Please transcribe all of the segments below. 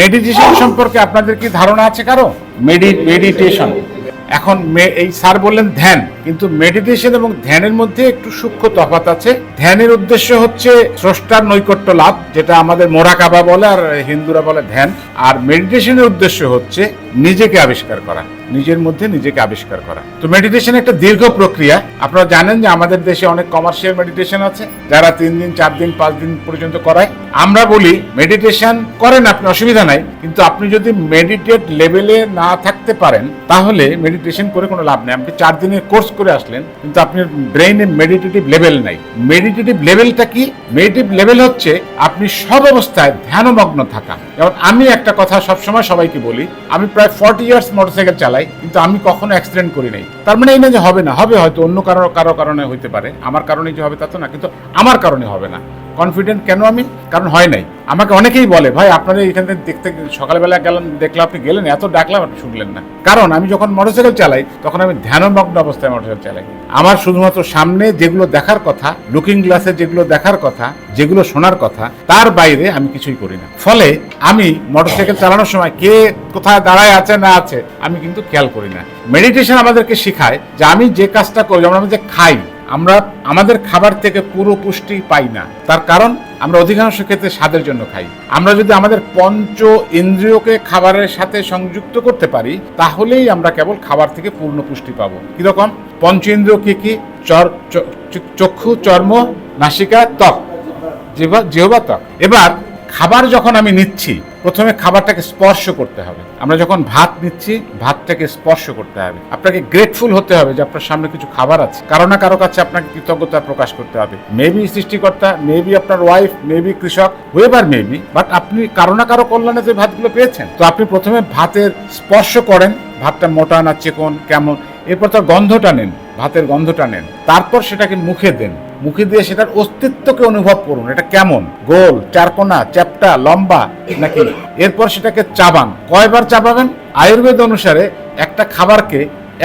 Meditation সম্পর্কে আপনাদের কি ধারণা আছে কারও? মেডি মেডিটেশন এখন এই স্যার বললেন ধ্যান, কিন্তু মেডিটেশন এবং ধ্যানের মধ্যে একটু সূক্ষ্ম তফাত আছে। ধ্যানের উদ্দেশ্য হচ্ছে স্রষ্টার নৈকট্য লাভ, যেটা আমাদের মোরাকাবা বলে আর হিন্দুরা বলে ধ্যান। আর মেডিটেশনের উদ্দেশ্য হচ্ছে নিজেকে আবিষ্কার করা, নিজের মধ্যে নিজেকে আবিষ্কার করা। তো মেডিটেশন একটা দীর্ঘ প্রক্রিয়া। আপনারা জানেন যে আমাদের দেশে অনেক কমার্শিয়াল মেডিটেশন আছে, যারা তিন দিন, চার দিন, পাঁচ দিন পর্যন্ত করায়। আমরা বলি মেডিটেশন করেন আপনি, অসুবিধা নাই। কিন্তু আপনি যদি মেডিটেট লেভেলে না থাকতে পারেন, তাহলে মেডিটেশন করে কোনো লাভ নেই। আপনি চার দিনের কোর্স করে আসলেন, কিন্তু আপনার ব্রেইনে মেডিটেটিভ লেভেল নাই। মেডিটেটিভ লেভেলটা কি? মেডিটেটিভ লেভেল হচ্ছে, আপনি সব অবস্থায় ধ্যানমগ্ন থাকা। যেমন আমি একটা কথা সবসময় সবাইকে বলি, আমি প্রায় ফর্টি ইয়ার্স মোটরসাইকেল চালাই, কিন্তু আমি কখনো অ্যাক্সিডেন্ট করি নাই। তার মানে এই না যে হবে না, হবে হয়তো অন্য কারও কারও কারণে হইতে পারে। আমার কারণে যে হবে তা তো না, কিন্তু আমার কারণে হবে না। কনফিডেন্ট কেন আমি? কারণ হয় নাই। আমাকে অনেকেই বলে, ভাই আপনাদের এখান থেকে দেখতে সকালবেলা গেলাম, দেখলাম, আপনি গেলেন, এত ডাকলাম, আপনি শুনলেন না। কারণ আমি যখন মোটরসাইকেল চালাই, তখন আমি ধ্যানমগ্ন অবস্থায় মোটরসাইকেল চালাই। আমার শুধুমাত্র সামনে যেগুলো দেখার কথা লুকিং গ্লাসে যেগুলো দেখার কথা, যেগুলো শোনার কথা, তার বাইরে আমি কিছুই করি না। ফলে আমি মোটরসাইকেল চালানোর সময় কে কোথায় দাঁড়ায় আছে না আছে, আমি কিন্তু খেয়াল করি না। মেডিটেশন আমাদেরকে শেখায় যে আমি যে কাজটা করি, যেমন আমি যে খাই আমরা আমাদের খাবার থেকে পুরো পুষ্টি পাই না। তার কারণ আমরা অধিকাংশ ক্ষেত্রে স্বাদের জন্য খাই। আমরা যদি আমাদের পঞ্চ ইন্দ্রিয়কে খাবারের সাথে সংযুক্ত করতে পারি, তাহলেই আমরা কেবল খাবার থেকে পূর্ণ পুষ্টি পাবো। কীরকম? পঞ্চ ইন্দ্রিয় কি কি? চর চক্ষু, চর্ম, নাসিকা, ত্বক। জিহ্বা ত্বক। এবার খাবার যখন আমি নিচ্ছি প্রথমে খাবারটাকে স্পর্শ করতে হবে। আমরা যখন ভাত নিচ্ছি, ভাতটাকে স্পর্শ করতে হবে। আপনাকে গ্রেটফুল হতে হবে যে আপনার সামনে কিছু খাবার আছে। কারও না কারও কাছে আপনাকে কৃতজ্ঞতা প্রকাশ করতে হবে। মেবি সৃষ্টিকর্তা মেবি আপনার ওয়াইফ মেবি কৃষক হুয়েভার মেবি বাট আপনি কারও না কারও কল্যাণে যে ভাতগুলো পেয়েছেন। তো আপনি প্রথমে ভাতের স্পর্শ করেন। ভাতটা মোটা না চিকন, কেমন, এরপর তার গন্ধটা নেন। ভাতের গন্ধটা নেন। তারপর সেটাকে মুখে দেন। মুখে দিয়ে সেটার অস্তিত্বকে অনুভব করুন। এটা কেমন? গোল, চারকোনা, চ্যাপটা, লম্বা নাকি? এরপর সেটাকে চাবান। কয়বার চাবাবেন? আয়ুর্বেদ অনুসারে একটা খাবারকে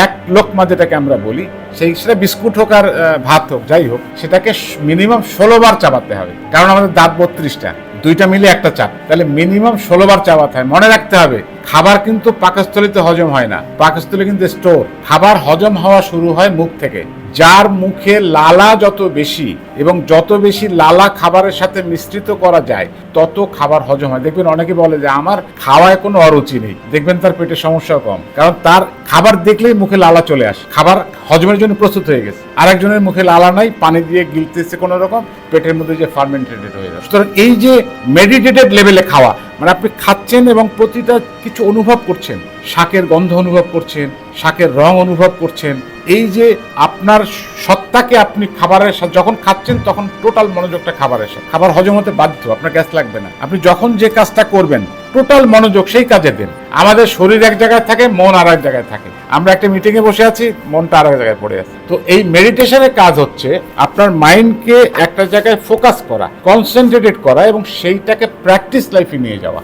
এক লোকমা যেটাকে আমরা বলি, সেই সেটা বিস্কুট হোক আর ভাত হোক, যাই হোক, সেটাকে মিনিমাম ষোলো বার চাবাতে হবে। কারণ আমাদের দাঁত বত্রিশটা, দুইটা মিলে একটা চাপ। তাহলে মিনিমাম ষোলো বার চাবাতে হয়। মনে রাখতে হবে, খাবার কিন্তু পাকস্থলিতে হজম হয় না। পাকস্থলী কিন্তু স্টোর। খাবার হজম হওয়া শুরু হয় মুখ থেকে। যার মুখে লালা যত বেশি এবং যত বেশি লালা খাবারের সাথে মিশ্রিত করা যায়, তত খাবার হজম হয়। দেখবেন অনেকে বলে যে, আমার খাওয়ায় কোনো অরুচি নেই। দেখবেন তার পেটে সমস্যা কম। কারণ তার খাবার দেখলেই মুখে লালা চলে আসে। খাবার হজমের জন্য প্রস্তুত হয়ে গেছে। আরেকজনের মুখে লালা নাই, পানি দিয়ে গিলতেছে কোনো রকম, পেটের মধ্যে যে ফার্মেন্টেড হয়ে যাচ্ছে সুতরাং এই যে মেডিটেটেড লেভেলে খাওয়া মানে আপনি খাচ্ছেন এবং প্রতিটা কিছু অনুভব করছেন শাকের গন্ধ অনুভব করছেন, শাকের রং অনুভব করছেন। এই যে আপনার সত্তাকে আপনি খাবারের সাথে যখন খাচ্ছেন তখন টোটাল মনোযোগটা খাবারের সাথে খাবার হজম হতে বাধ্য, আপনার গ্যাস লাগবে না। আপনি যখন যে কাজটা করবেন টোটাল মনোযোগ সেই কাজে দেন। আমাদের শরীর এক জায়গায় থাকে, মন আর এক জায়গায় থাকে। আমরা একটা মিটিং এ বসে আছি, মনটা আর এক জায়গায় পড়ে আছে। তো এই মেডিটেশনের কাজ হচ্ছে আপনার মাইন্ডকে একটা জায়গায় ফোকাস করা কনসেন্ট্রেটেড করা এবং সেইটাকে প্র্যাকটিস লাইফে নিয়ে যাওয়া।